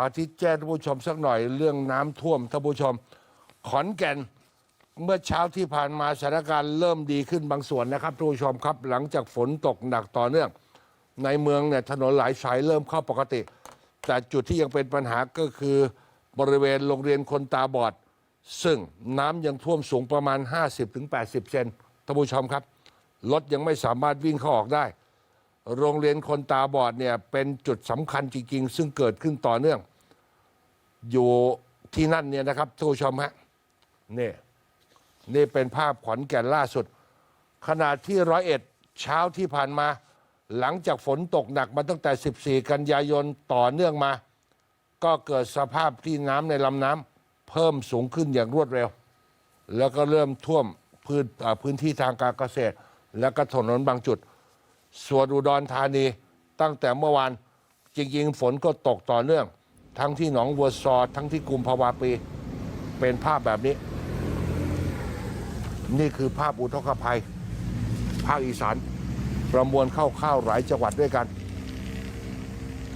อาทิตย์แจ้งท่านผู้ชมสักหน่อยเรื่องน้ำท่วมท่านผู้ชม ขอนแก่นเมื่อเช้าที่ผ่านมาสถานการณ์เริ่มดีขึ้นบางส่วนนะครับท่านผู้ชมครับ หลังจากฝนตกหนักต่อเนื่อง ในเมืองเนี่ยถนนหลายสายเริ่มเข้าปกติ แต่จุดที่ยังเป็นปัญหาก็คือบริเวณโรงเรียนคนตาบอด ซึ่งน้ำยังท่วมสูงประมาณ 50-80 เซนท่านผู้ชมครับรถยังไม่สามารถวิ่งเข้าออกได้ โรงเรียนคนตาบอดเนี่ยเป็นจุดสำคัญจริง ๆ ซึ่งเกิดขึ้นต่อเนื่อง อยู่ที่นั่นเนี่ยนะครับท่านผู้ชมฮะนี่นี่เป็นภาพขอนแก่นล่าสุด ขณะที่ร้อยเอ็ดเช้าที่ผ่านมา หลังจากฝนตกหนักมาตั้งแต่ 14 กันยายนต่อเนื่องมา ก็เกิดสภาพที่น้ำในลำน้ำเพิ่มสูงขึ้นอย่างรวดเร็ว แล้วก็เริ่มท่วมพื้นพื้นที่ทางการเกษตร และก็ถนนบางจุด ส่วนอุดรธานีตั้งแต่เมื่อวานจริงๆ ฝนก็ตกต่อเนื่อง ทั้งที่หนองวัวซอทั้งที่กุมภาวาปี เป็นภาพแบบนี้ นี่คือภาพอุทกภัย ภาคอีสานประมวลเข้าๆหลายจังหวัดด้วยกัน